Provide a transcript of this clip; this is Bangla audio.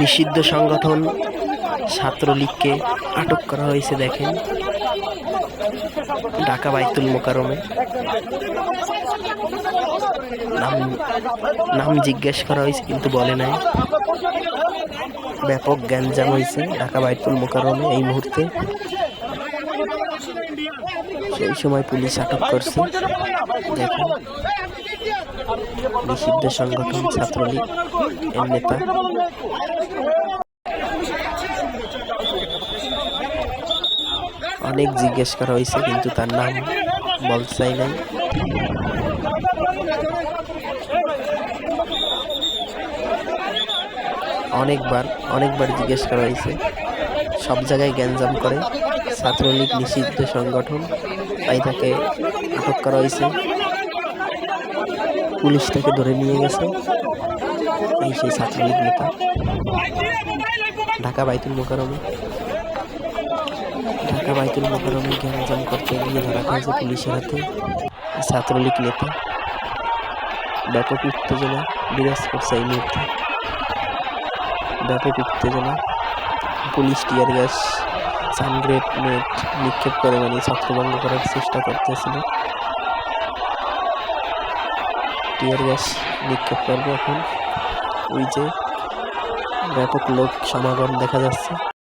নিষিদ্ধ সংগঠন ছাত্রলীগকে আটক করা হয়েছে, দেখেন। ঢাকা বাইতুল মোকারমে নাম নাম জিজ্ঞেস করা হয়েছে, কিন্তু বলে নাই। ব্যাপক গ্যাঞ্জাম হয়েছে ঢাকা বাইতুল মোকারমে এই মুহূর্তে। সেই সময় পুলিশ আটক করছে। দেখেন। নিষিদ্ধ সংগঠন ছাত্রলীগ এর নেতা। অনেক জিজ্ঞেস করা হয়েছে, কিন্তু তার নাম বলতে চাই নাই। অনেকবার অনেকবার জিজ্ঞেস করা হয়েছে। সব জায়গায় গ্যাঞ্জাম করে। ছাত্রলীগ নিষিদ্ধ সংগঠন, তাই তাকে আটক করা হয়েছে। পুলিশ তাকে ধরে নিয়ে গেছে। এই সেই ছাত্রলীগ নেতা। ঢাকা বাইতুল মোকারমে ঢাকা বাইতুল মোকারমে গ্যাঞ্জাম করতে গিয়ে ধরা হয়েছে পুলিশের হাতে। ছাত্রলীগ নেতা। ব্যাপক উত্তেজনা বিরাজ করছে এই মুহূর্তে। ব্যাপক উত্তেজনা। পুলিশ টিয়ার গ্যাস সানগ্রেড নেট নিক্ষেপ করে মানে ছত্রভঙ্গ করার চেষ্টা করতেছিল। টিয়ার গ্যাস নিক্ষেপ করবে এখন। ওই যে ব্যাপক লোক সমাগম দেখা যাচ্ছে।